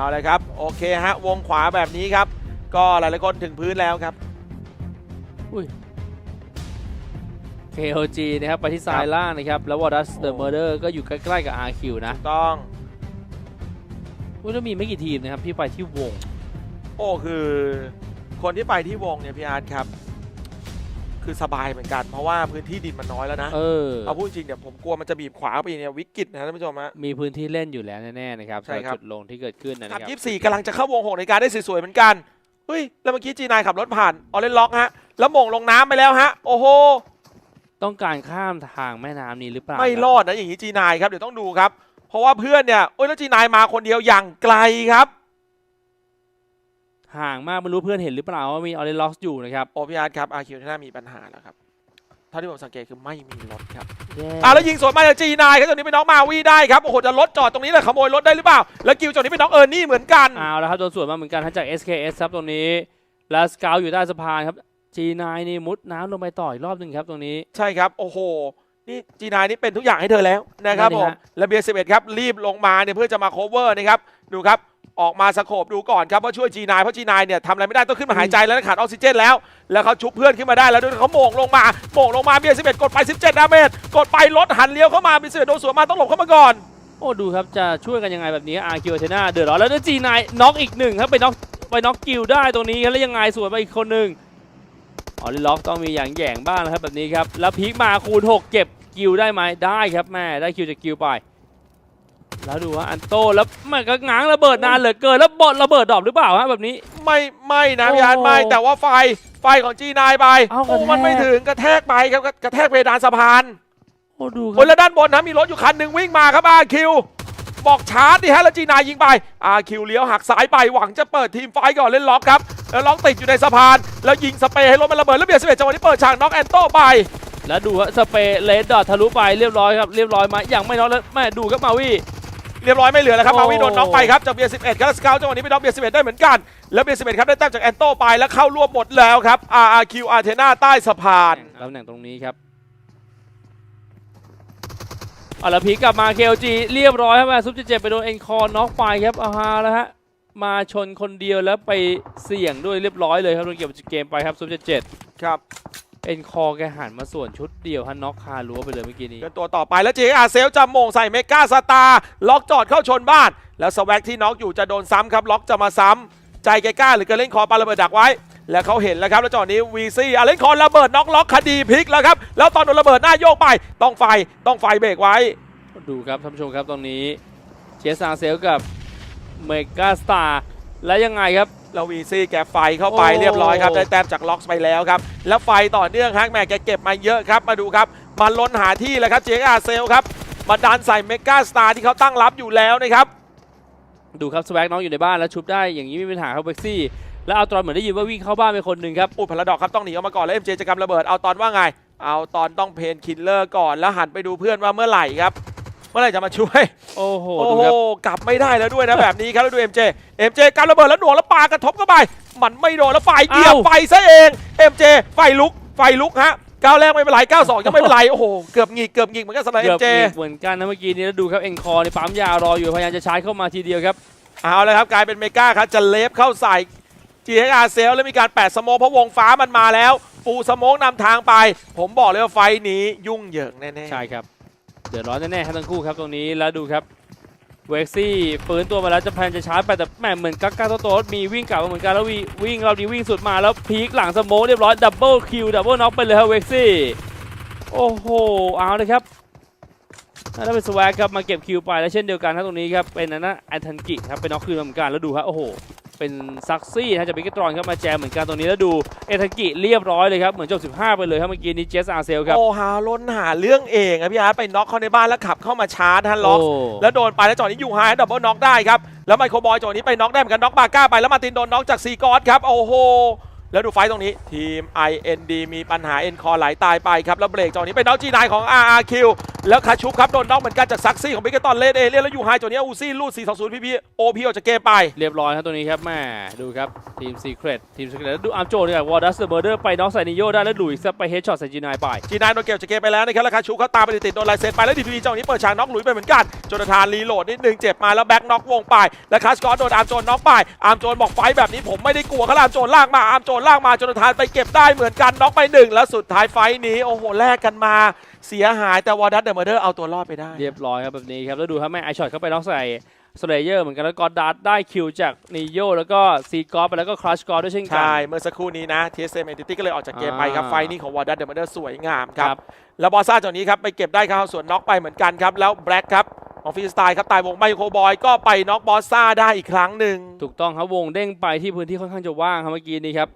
เอาเลยครับ โอเคฮะ วงขวาแบบนี้ครับ ก็หลายๆคนถึงพื้นแล้วครับ อุ้ย KOG นะครับ ไปที่ซ้าคยรับล่างนะครับ แล้ววอรัสเดอะโอ้เมอร์เดอร์ก็อยู่ใกล้ๆกับ RQ นะต้องอุ้ยแล้วมีไม่กี่ทีมนะครับที่ไปที่วง โอ้คือ คนที่ไปที่วงเนี่ยพี่อาร์ตครับ คือสบายเหมือนกันเพราะว่าพื้นที่ดินมันน้อยแล้วนะเออเอาพูดจริงเนี่ยผมกลัวมันจะบีบขวาไปเนี่ยวิกฤตนะท่านผู้ชมฮะ มีพื้นที่เล่นอยู่แล้วแน่ๆนะครับใช่ครับสำหจุดลงที่เกิดขึ้นนะขับครับยี่สี่กำลังจะเข้าวงหกนาฬิกาได้สวยๆเหมือนกันเฮ้ยแล้วเมื่อกี้จีนายขับรถผ่านออเรนล็อกฮะแล้วหม่งลงน้ำไปแล้วฮะโอ้โหต้องการข้ามทางแม่น้ำนี้หรือเปล่าไม่คบรอดนะอย่างนี้จีนายครับเดี๋ยวต้องดูครับ เพราะว่าเพื่อนเนี่ยโอ้ยแล้วจีนายมาคนเดียวอย่างไกลครับ ห่างมากไม่รู้เพื่อนเห็นหรือเปล่าว่ามีออเรนล็อกอยู่นะครับโอพี่อาร์ตครับอาคิวน่ามีปัญหาแล้วครับเท่าที่ผมสังเกตคือไม่มีรถครับแย่อะแล้วยิงสวนมาจากจีนายครับตรงนี้เป็นน้องมาวีได้ครับโอ้โหจะรถจอดตรงนี้เลยขโมยรถได้หรือเปล่า แล้วกิวจอดนี้เป็นน้องเออร์นี่เหมือนกันเอาแล้วครับโดนสวนมาเหมือนกันทั้งจาก SKS ครับตรงนี้แล้วสเกลอยู่ใต้สะพานครับ G9 นี่มุดน้ำลงไปต่ออีกรอบหนึ่งครับตรงนี้ใช่ครับโอ้โหนี่จีนายนี่เป็นทุกอย่างให้เธอแล้วนะครับนั่นผดิมฮะและเบียร์สิบเอ็ดครับรีบลงมาเนี่ยเพื่อจะมาโคเวอร์นะครับดูครับ ออกมาสโคบดูก่อนครับว่าช่วยจีนายเพราะจีนายเนี่ยทำอะไรไม่ได้ต้องขึ้นมาหายใจแล้วขาดออกซิเจนแล้ว แล้วเขาชุบเพื่อนขึ้นมาได้แล้วด้วยเขาโหมงลงมาโหมงลงมาเบียร์สิบเอ็ดกดไป 17ดาเมจกดไปรถหันเลี้ยวเข้ามาเบียร์สิบเอ็ดโดนสวนมาต้องหลบเข้ามาก่อนโอ้ดูครับจะช่วยกันยังไงแบบนี้ RQ เทน่าเดือดร้อนแล้วจีนายน็อกอีกหนึ่งครับไปน็อกไปน็อกกิลได้ตรงนี้ครับแล้วยังไงสวนไปอีกคนหนึ่งออริล็อกต้องมีอย่างแย่งบ้างนะครับแบบนี้ครับแล้วพีคมาคูณ 6 เก็บกิลได้ไหมได้ครับแม่ได้คิวจากกิลไป แล้วดูว่าอันโตแล้วมันก็ง้างระเบิดนานเหลือเกินแล้วบอลระเบิดดรอปหรือเปล่าฮะแบบนี้ ไม่ไม่นะโอ้พี่อาร์ตไม่แต่ว่าไฟไฟของจีนายไปเอ้ากระโอ้แทก มันไม่ถึงกระแทกไปครับกระกระแทกเพดานสะพานโอ้ดูคบรันบและด้านบนนะมีรถอยู่คันหนึ่งวิ่งมาครับอาคิวบอกชาร์จดิฮะแล้วจีนายยิงไปอาคิวเลี้ยวหักซ้ายไปหวังจะเปิดทีมไฟท์ก่อนเล่นล็อกครับแล้วล็อกติดอยู่ในสะพาน แล้วยิงสเปรย์ให้รถมันระเบิดแล้วเบียร์สิบเอ็ดจังหวะนี้เปิดฉากน็อกแอนโต้ไป แล้วดูฮะสเปรย์เลดดอททะลุไปเรียบร้อยครับเรียบร้อยมาอย่างไม่น้อยแล้วแม่ดูครับมาวี่ เรียบร้อยไม่เหลือแล้วครับโอ้ มาวิโดนน็อกไปครับจากเบียร์สิบเอ็ดครับแล้วสเกลจังหวะนี้ไปน็อกเบียร์สิบเอ็ดได้เหมือนกัน แล้วเบียร์สิบเอ็ดครับได้แต้มจากแอนโต้ไปแล้วเข้ารวบหมดแล้วครับ RRQ อาร์เทนาใต้สะพาน ตำแหน่งตรงนี้ครับเอาละพีคกลับมา KLG เรียบร้อยครับมาซุปเจเจไปโดนเอ็นคอร์น็อกไปครับเอาฮาแล้วฮะ มาชนคนเดียวแล้วไปเสี่ยงด้วยเรียบร้อยเลยครับโดนเก็บเกมไปครับซุปเจเจครับ เอ็นคอร์แกหันมาส่วนชุดเดียวฮะน็อกคารั้วไปเลยเมื่อกี้นี้เดินตัวต่อไปแล้ว JR เซลจะโมงใส่เมกาสตาร์ล็อกจอดเข้าชนบ้าน แล้วสแวักที่น็อกอยู่จะโดนซ้ำครับล็อกจะมาซ้ำใจแกกล้าหรือเกเล่นคอปาระเบิดดักไว้ แล้วเขาเห็นแล้วครับแล้วจอดนี้วีซี่อาเล่นคอระเบิดน็อกล็อกคดีพลิกแล้วครับแล้วตอนโดนระเบิดหน้าโยกไปต้องไฟต้องไฟเบรกไว้ ดูครับท่านผู้ชมครับตรงนี้เชสซาเซลกับเมกาสตาร์และยังไงครับ แล้ววีซี่แกไฟเข้าไปโอ้เรียบร้อยครับได้แต้มจากล็อกไปแล้วครับ แล้วไฟต่อเนื่องฮักแม่แกเก็บมาเยอะครับมาดูครับมาล้นหาที่แล้วครับ JR เซลครับมาดันใส่เมกาสตาร์ที่เขาตั้งรับอยู่แล้วนะครับดูครับสแวกน้องอยู่ในบ้านแล้วชุบได้อย่างนี้ไม่มีปัญหาครับเบ็กซี่แล้วเอาตอนเหมือนได้ยินว่าวิ่งเข้าบ้านไปคนหนึ่งครับอุดพลดอกครับต้องหนีออกมาก่อนแล้วเอ็มเจจะกำระเบิดเอาตอนว่าไง เอาตอนต้องเพนคิลเลอร์ก่อนแล้วหันไปดูเพื่อนว่าเมื่อไหร่ครับ เมื่อไหร่จะมาช่วย โอ้โหโอ้ดูโหครับ กลับไม่ได้แล้วด้วยนะ แบบนี้ครับแล้วดูเอ็มเจเอ็มเจกำระเบิดแล้วหน่วงแล้วปากระทบเข้าไป มันไม่โดนแล้วไฟเหยียบเอ้า ไฟซะเองเอ็มเจไฟลุกไฟลุกฮะก้าวแรกไม่เป็นไรก้าวสองยังไม่เป็นไรโอ้โหเกือบหงิกเกือบหงิกเหมือนกันสำหรับเอ็เกือมบเจหนีบเหมือนกันนะเมื่อกี้นี้แล้วดูครับเอ็นคอร์ในปั๊มยารออยู่พยายามจะชาร์จเข้ามาทีเดียวครับ เอาเลยครับกลายเป็นเมกาครับจะเลฟเข้าใส่ GHR เซลแล้วมีการแปดสโมกเพราะวงฟ้ามันมาแล้ว ปูสโมกนำทางไป ผมบอกเลยว่าไฟท์นี้ยุ่งเหยิงแน่ๆ ใช่ครับ เดือดร้อนแน่ๆครับทั้งคู่ครับตรงนี้แล้วดูครับเวกซี่ปืนตัวมาแล้วจะแพนจะชาร์จไปแต่แม่เหมือนกักกาโตโตมีวิ่งกลับมาเหมือนกันแล้ววีวิ่งเราดีวิ่งสุดมาแล้วพีคหลังสโมเรียบร้อยดับเบิลคิวดับเบิลน็อกไปเลยครับเวกซี่โอ้โหเอาเลยครับถ้าเป็นสวกครับมาเก็บคิวไปแล้วเช่นเดียวกันครับตรงนี้ครับเป็นอันนั้นแอนทันกิครับเป็นน็อกคืนมาเหมือนกันแล้วดูครับโอ้โห เป็นซักซี่นะจะเป็นกิตรอนครับมาแจมเหมือนกันตรงนี้แล้วดูเอทันกิเรียบร้อยเลยครับ เหมือนจบ 15 ไปเลยครับเมื่อกี้นี้เจสอาร์เซลครับ โอ้หาล้นหาเรื่องเองอะพี่อาร์ตไปน็อกเข้าในบ้านแล้วขับเข้ามาชาร์จฮะล็อกโแล้วโดนไปแล้วจอดนี้ยูไฮดับเบิลน็อกได้ครับ แล้วไมโครบอยจอดนี้ไปน็อกได้เหมือนกันน็อกบาก้าไปแล้วมาร์ตินโดนน็อกจากซีกอสครับโอ้โห แล้วดูไฟตรงนี้ทีม IND มีปัญหาเอ็นคอไหลาตายไปครับ แล้วเบรกจอนี้เป็นน้องจีนายของ RRQ แล้วคาชุบครับ โดนน็อกเหมือนกันจากซักซี่ของบิกเกตอนเลดเอเลียนแล้วอยู่ไฮจอนี้อูซี่ลูด 420 พี่พี่โอพีออกจากเกมไป เรียบร้อยครับตัวนี้ครับแม่ดูครับ ทีมซีเครตทีมซีเครตแล้วดูอาร์มโจนี่ยวอร์ดัสเดอะเมอร์เดอร์ไปน็อกใส่นิโยได้แล้วหลุยส์ไปเฮดช็อตใส่จีนายไปจีนายโดนเก็บจากเกมไปแล้วนะครับแล้วคาชุบเขาตามไปติดโดนลายเซ็นไปแล้วดีพีจอนี้เปิดฉากน็อกหลุยไปเหมือนกันโจนาธานรีโหลดนิดนึงเจ็บมาแล้วแบ็กน็อกวงไปแล้วคาสกอตโดนอาร์มโจนน็อกไปอาร์มโจนบอกไฟแบบนี้ผมไม่ได้กลัวเขาอาร์มโจนลากมาอาร์มโจนลากมาโจนาธานไปเก็บได้เหมือนกันน็อกไปหนึ่งแล้วสุดท้ายไฟต์นี้โอ้โหแลกกันมาเสียหายแต่วอร์ดัสเดอะเมอร์เดอร์เอาตัวรอดไปได้ เรียบร้อยครับแบบนี้ครับแล้วดูครับแม่ไอช็อตเข้าไปน็อกใส่สเลเยอร์เหมือนกันแล้วก็ดัดได้คิวจากนิโยแล้วก็ซีกอฟไปแล้วก็ครัชกอด้วยเช่นกัใช่ เมื่อสักครู่นี้นะ TSM Entity ก็เลยออกจากเกมไปครับอ่าไฟล์นี้ของวอร์ดัสเดอะม r เดอร์สวยงามครับครับแล้วบอสซ่าจากนี้ครับไปเก็บได้ครับส่วนน็อกไปเหมือนกันครับ แล้วแบล็กครับของฟรีสไตล์ครับตายวงไมโครบอยก็ไปน็อกบอสซ่าได้อีกครั้งหนึ่ง ถูกต้องครับวงเด้งไปที่พื้นที่ค่อนข้างจะว่างครับเมื่อกี้นี้ครับ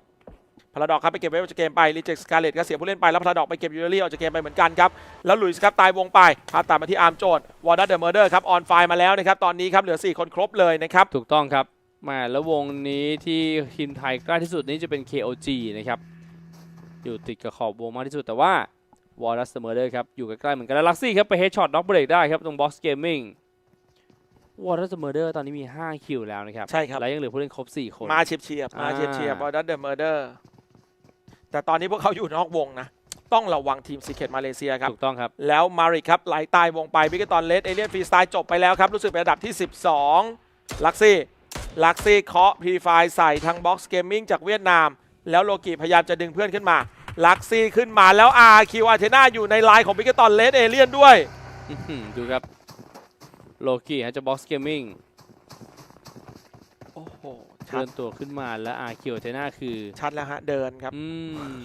พาราดอกครับไปเก็บไว้ออกจากเกมไปรีเจ็คสกาเลตก็เสียผู้เล่นไปแล้วพาราดอกไปเก็บยูเรลี่ออกจากเกมไปเหมือนกันครับแล้วหลุยส์ครับตายวงไปพาตัดมาที่อาร์มโจนวอร์ดัสเดอะม r เดอร์ครับออนไฟมาแล้วนะครับตอนนี้ครับเหลือสี่คนครบเลยนะครับถูกต้องครับแมาแล้ววงนี้ที่ทีมไทยใกล้ที่สุดนี้จะเป็น KOG นะครับอยู่ติดกับขอบวงมากที่สุดแต่ว่าวอร์ดัสเมอร์เดอร์ครับอยู่ใกล้ๆเหมือนกันแล้วลักซี่ครับไปเฮดช็อตน็อกเบรกได้ครับตรงบ็อกซ์เกมมิ่งวอร์ดัสเมอร์เดอร์ตอนนี้มี 5 คิวแล้วนะครับ ใช่ครับ และยังเหลือผู้เล่นครบ 4 คน มาเฉียบเฉียบๆมาอ่าเฉียบเฉียบวอร์ดัสเดอะม r เดอร์ แต่ตอนนี้พวกเขาอยู่นอกวงนะ ต้องระวังทีมซีเค t มาเลเซียครับ ถูกต้องครับ แล้วมาริกครับไหลตายวงไปบิกตอนเลสเอเลียนฟรีสไตล์จบไปแล้วครับ รู้สึกเป็นอันดับที่ 12 ลักซี่ลักซี่เคาะพรีไฟใส่ทางบ็อกซ์เกมมิ่งจากเวียดนาม แล้วโลกิพยายามจะดึงเพื่อนขึ้นมา ลักซี่ขึ้นมาแล้วอาร์คิวอาเทนาอยู่ในไลน์ของบิกตอนเลสเอเลียนด้วยอื้อหือดูครับโลกี้ฮะจะบ็อกซ์เกมมิ่งโอ้โห เคชัลื่ดอนตัวขึ้นมาแล้วอาคิวเทน่าคือ ชัดแล้วฮะ เดินครับ อืม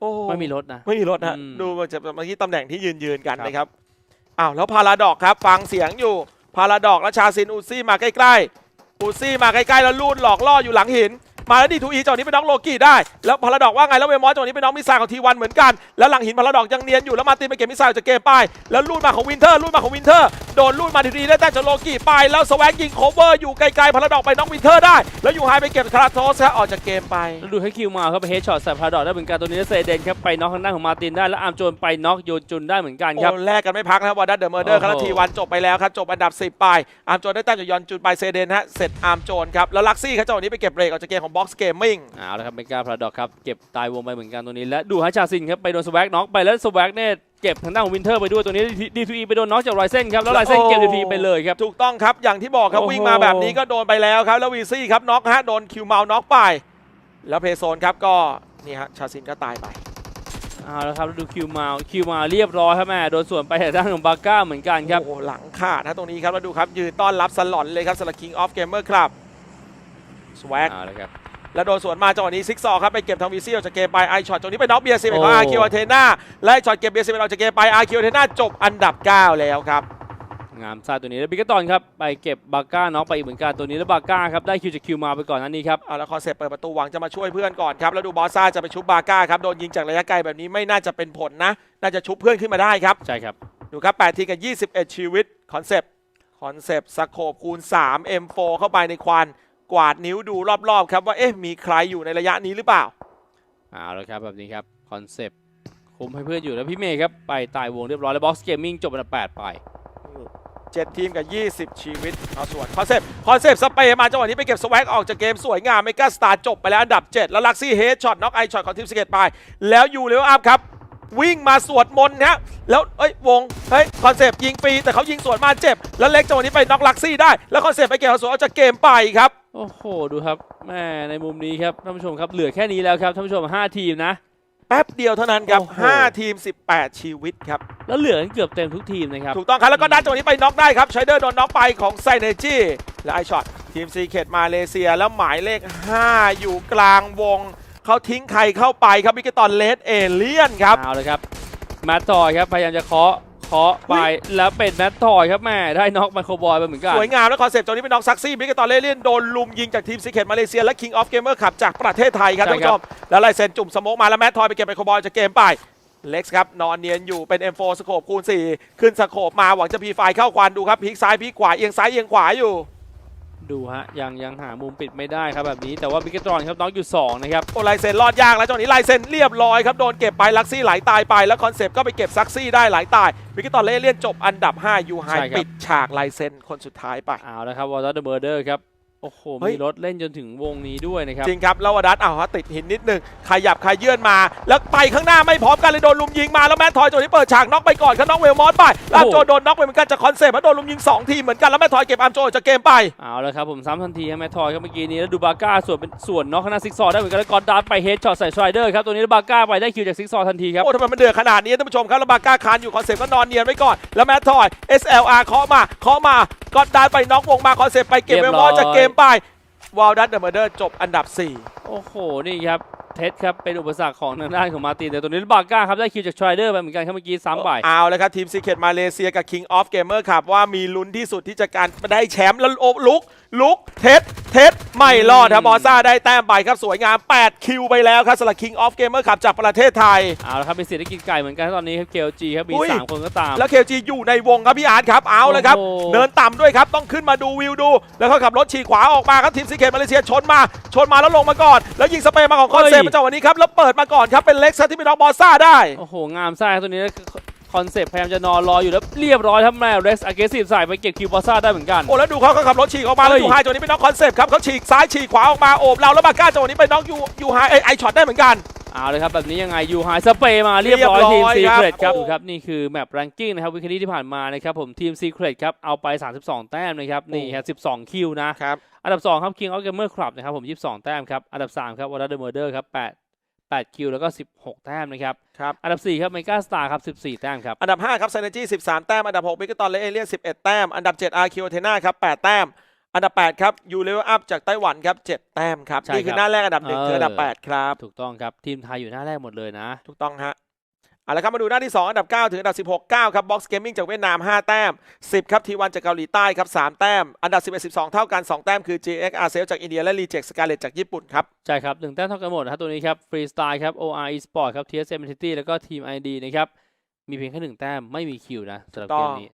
โอ้ไม่มีรถนะ ไม่มีรถฮะ อืม ดูมันจะเมื่อกี้ตำแหน่งที่ยืนยืนๆกันครับนะครับ อ้าวแล้วพาราดอกครับ ฟังเสียงอยู่ พาราดอกและชาซินอูซี่มาใกล้ๆ อูซี่มาใกล้ๆ แล้วลูดหลอกล่ออยู่หลังหิน มาแล้วดีทูอีจอนี้เป็นน้องโลกี้ได้ แล้วพาราดอกว่าไงแล้วเวมอสจอนี้เป็นน้องมิสไซล์ของทีวันเหมือนกัน แล้วหลังหินพาราดอกยังเนียนอยู่แล้วมาร์ตินไปเก็บมิสไซล์จากเกมไป แล้วลูดมาของวินเทอร์ลูดมาของวินเทอร์โดนลูดมาทีๆได้แต้มจากโลกี้ไป แล้วสแวกยิงโคเวอร์อยู่ไกลๆพาราดอกไปน้องวินเทอร์ได้ แล้วอยู่ไฮไปเก็บคาราโทสครับออกจากเกมไปแล้วดูให้คิวมาครับไปเฮดช็อตใส่พาราดอกได้เหมือนกันตัวนี้แล้วเซเดนครับไปน็อกทางด้านของมาร์ตินได้แล้วอาร์มโจนไปน็อกโยนจุนได้เหมือนกันครับโอ้แลกกันไม่พักนะครับวอร์ดัสเดอะเมอร์เดอร์โอ้คาโหราทีวันจบไปแล้วครับจบอันดับ 10 ไปอาร์มโจนได้แต้มจากยอนจุนไปเซเดนฮะเสร็จอาร์มโจนครับแล้วลักซี่เขาจังหวะนี้ไปเก็บเบรกออกจากเกมของบ็อกซ์เกมมิ่งเอาละครับเมกาพาราดอกครับเก็บตายวงไปเหมือนกันตัวนี้และดูฮัชชาซินครับไปโดนสวักน็อกไปแล้วสวักเนี่ยเก็บทางด้านของวินเทอร์ไปด้วยตัวนี้ดีทูอีไปโดนน็อกจากไรเซนครับแล้วไรเซนเก็บดีทีไปเลยครับถูกต้องครับอย่างที่บอกครับโอ้โหวิ่งมาแบบนี้ก็โดนไปแล้วครับแล้ววีซี่ครับน็อกฮะโดนคิวเมาน็อกไป แล้วเพโซนครับก็นี่ฮะชาซินก็ตายไปเอาละครับแล้วดูคิวมาคิวมาเรียบร้อยครับแม่โดนส่วนไปทางด้านของบาก้าเหมือนกันครับโอ้โหหลังขาดนะตรงนี้ครับแล้วดูครับยืนต้อนรับสลอนเลยครับสำหรับ King of Gamer Club สวกเอาละครับ แล้วโดนสวนมาจังหวะนี้ซิกซอว์ครับไปเก็บทางวีซี่ออกจากเกมไปไอช็อตตรงนี้ไปน็อกเบียร์ซีเป็นของโอ้อาร์คิวเทนาและไอช็อตเก็บเบียร์ซีเป็นออกจากเกมไปอาร์คิวเทนาจบอันดับ 9 แล้วครับงามซาตัวนี้แล้วบิกเกตอนครับไปเก็บบาก้าน็อกไปอีกเหมือนกันตัวนี้แล้วบาก้าครับได้คิวจากคิวมาไปก่อนหนั้นนี้ครับเอาละคอนเซปต์เปิดประตูหวังจะมาช่วยเพื่อนก่อนครับแล้วดูบอสซ่าจะไปชุบบาก้าครับโดนยิงจากระยะไกลแบบนี้ไม่น่าจะเป็นผลนะ น่าจะชุบเพื่อนขึ้นมาได้ครับใช่ครับดูครับ8ทีกับ21 ชีวิตคอนเซปต์คอนเซปต์สโคปคูณ 3 M4 เข้าไปในควัน กวาดนิ้วดูรอบๆครับว่าเอ๊ะมีใครอยู่ในระยะนี้หรือเปล่าเอาละครับแบบนี้ครับคอนเซปต์คุมให้เพื่อนอยู่แล้วพี่เมย์ครับไปตายวงเรียบร้อยแล้วบ็อกซ์เกมมิ่งจบอันดับ8ไป7 ทีมกับ 20 ชีวิตเอาส่วนคอนเซปต์คอนเซปต์สเปรย์มาจังหวะนี้ไปเก็บสวักออกจากเกมสวยงามเมกาสตาร์จบไปแล้วอันดับ 7 แล้วลักซี่เฮดช็อตน็อกไอช็อตของทีมสเก็ตไป แล้วยูเลเวลอัพครับ วิ่งมาสวดมนต์ฮะแล้วเอ้ยวงเฮ้ยคอนเซปต์ยิงฟรีแต่เขายิงสวนมาเจ็บ แล้วเล็กจังหวะนี้ไปน็อกลักซี่ได้ แล้วคอนเซปต์ไปเก็บเอาสวนออกจากเกมไปครับโอ้โหดูครับแม่ในมุมนี้ครับท่านผู้ชมครับเหลือแค่นี้แล้วครับท่านผู้ชม 5 ทีมนะแป๊บเดียวเท่านั้นครับโอ้โห5ทีม 18 ชีวิตครับ แล้วเหลือกันเกือบเต็มทุกทีมนะครับ ถูกต้องครับ แล้วก็ดันจังหวะนี้ไปน็อกได้ครับไชเดอร์โดนน็อกไปของไซเนจีและไอช็อตทีมซีเคดมาเลเซียแล้วหมายเลข 5 อยู่กลางวง เขาทิ้งใครเข้าไปครับวิกเกตอนเลสเอเลียนครับเอาเลยครับแมตทอยครับพยายามจะเคาะเคาะไปแล้วเป็นแมตทอยครับแม่ได้น็อกไมโครบอยไปเหมือนกันสวยงามแล้วคอนเซปต์ตรงนี้เป็นน้องซักซี่วิกเกตอนเลสเลียนโดนลุมยิงจากทีมซีเคดมาเลเซียและ King of Gamer ขับจากประเทศไทยครับใช่ท่านครัผู้บชมแล้วไลเซนจุ่มสโมกมาแล้วแมททอยไปเก็บไมโครบอลจากเกมไปเล็กซ์ครับ นอนเนียนอยู่เป็น M4 สโคปคูณ 4 ขึ้นสโคปมาหวังจะพีไฟเข้าควันดูครับพลิกซ้ายพลิกขวา เอียงซ้าย เอียงขวาอยู่ ดูฮะยังยังหามุมปิดไม่ได้ครับแบบนี้แต่ว่าบิกเกตรอนครับน็อกอยู่สองนะครับโอ้ลายเซ็นรอดยากแล้วจังหวะนี้ลายเซ็นเรียบร้อยครับโดนเก็บไปลักซี่ไหลตายไปแล้วคอนเซปต์ก็ไปเก็บซักซี่ได้ไหลตายวิกตอร์เล่เลียนจบอันดับ5ยูไฮใช่ครับปิดฉากลายเซ็นคนสุดท้ายไปเอาแล้วครับวอลเลอร์เบอร์เดอร์ครับ โอ้โห เฮ้ย มีรถเล่นจนถึงวงนี้ด้วยนะครับ จริงครับแล้ววดัสเอาฮะติดหินนิดนึงขยับขยื่นมา แล้วไปข้างหน้าไม่พร้อมกันเลยโดนลุมยิงมาแล้วแมททอยจังหวะนี้เปิดฉากน็อกไปก่อนครับน็อกเวลมอสไปแล้วอาร์มโจโดนน็อกไปเหมือนกันจากคอนเซปต์แล้วโดนลุมยิงสองทีมเหมือนกันแล้วแมททอยเก็บอาร์มโจออกจากเกมไป เอาแล้วครับผมซ้ำทันทีครับแมททอยครับเมื่อกี้นี้แล้วดูบาก้าส่วนเป็นส่วนน็อกข้างหน้าซิกซอร์ได้เหมือนกันแล้วกอนดาร์ไปเฮดช็อตใส่สไตรเดอร์ครับตัวนี้แล้วบาก้าไปได้คิวจากซิกซอร์ทันทีครับ โอ้ทำไมมันเดือดขนาดนี้ท่านผู้ชมครับแล้วบาก้าคานอยู่คอนเซปต์ก็นอนเนียนไว้ก่อน แล้วแมททอย SLR เคาะมาเคาะมาก็ได้ไปน็อกวงมาคอนเซปต์ไปเก็บเรีเวยบลร้มอยอสจากเกมไปวอลดัตเดอะเมอร์เดอร์จบอันดับ 4 โอ้โห นี่ครับเท็ดครับ เป็นอุปสรรคของทางด้านของมาร์ตินแต่ตัวนี้บาก้าครับ ได้คิวจากทรายเดอร์ไปเหมือนกันครับเมื่อกี้ซ้ำไปเอาเลยครับ ทีมซีเค t มาเลเซียกับ King of Gamer ครับ ว่ามีลุ้นที่สุดที่จะการได้แชมป์แล้วโอ้ลุก ลุก เท็ดเท็ดไม่รอดครับบอซ่าได้แต้มไปครับ สวยงาม 8 คิวไปแล้วครับสำหรับ King of Gamer ครับจากประเทศไทย เอาละครับเป็นเศรษฐกิจไก่เหมือนกันตอนนี้ครับ KLG ครับมีอุ้ยสามคนก็ตาม แล้วเคจีอยู่ในวงครับพี่อาร์ตครับเอาเลยครับโอ้โหเนินต่ำด้วยครับต้องขึ้นมาดูวิวดู แล้วเขาขับรถฉีกขวาออกมาครับทีมซีเค t มาเลเซียชนมาชนมาแล้วลงมาก่อนแล้วยิงสเปรย์มาของคอนเซปต์มาจากวันนี้ครับแล้วเปิดมาก่อนครับเป็นเล็กซ์ที่เป็นน้องบอซ่าได้ โอ้โห งามไส้ครับตัวนี้คอนเซปต์พยายามจะนอนรออยู่แล้วเรียบร้อยครับแม่เร็กซ์อเกซีฟใส่ไปเก็บคิวบอสซ่าได้เหมือนกัน โอ้แล้วดูเขาเขาขับรถฉีกออกมาแล้วเฮ้ยยูไฮจังหวะนี้เป็นน้องคอนเซปต์ครับเขาฉีกซ้ายฉีกขวาออกมาโอบเราแล้วบาก้าจังหวะนี้เป็นน้องยูยูไฮไอไอช็อตได้เหมือนกันเอาเลยครับ แบบนี้ยังไงยูไฮสเปรย์มาเรียบร้อยเรีทียมบร้อยซีครับเครตครับโอ้ดูครับ นี่คือแมป r รงกิ้งนะครับ วิคดีที่ผ่านมานะครับผมทีมซีเครตครับ เอาไป 32 แต้มนะครับ นี่ครับ12 คิวนะครับ อันดับ 2 ครับ King of Gamer Club นะครับผม 22 แต้มครับ อันดับ 3 ครับ w a t e r the Murder ครับ8 8คิวแล้วก็ 16 แต้มนะครับ ครับ อันดับ 4 ครับ Mega Star ครับ 14 แต้มครับ อันดับ 5 ครับ Synergy 13 แต้ม อันดับ6 b i g กตอนและเอเลียน11 แต้ม อันดับ 7 RQ a t h e n a ครับ 8 แต้ม อันดับ 8 ครับ U Level Up จากไต้หวันครับ 7 แต้มครับใช่นี่คืครัอบหน้าแรกอันดับ1เออคืออันดับ 8 ครับ ถูกต้องครับ ทีมไทยอยู่หน้าแรกหมดเลยนะ ถูกต้องฮะ เอาละครับมาดูหน้าที่ 2 อันดับ 9 ถึงอันดับ 16 9 ครับ Box Gaming จากเวียดนาม 5 แต้ม 10 ครับ T1 จากเกาหลีใต้ครับ 3 แต้ม อันดับ 11 12 เท่ากัน 2 แต้มคือ JX r c e l จากอินเดียและ Reject Scarlet จากญี่ปุ่นครับ ใช่ครับหนึ่งแต้มเท่ากันหมดนะครับตัวนี้ครับ Freestyle ครับ OR Esport ครับ TSM Entity แล้วก็ทีม ID นะครับมีเพียงแค่หนึ่งแต้มไม่มีคิวนะสำหรับต้เกองมนี้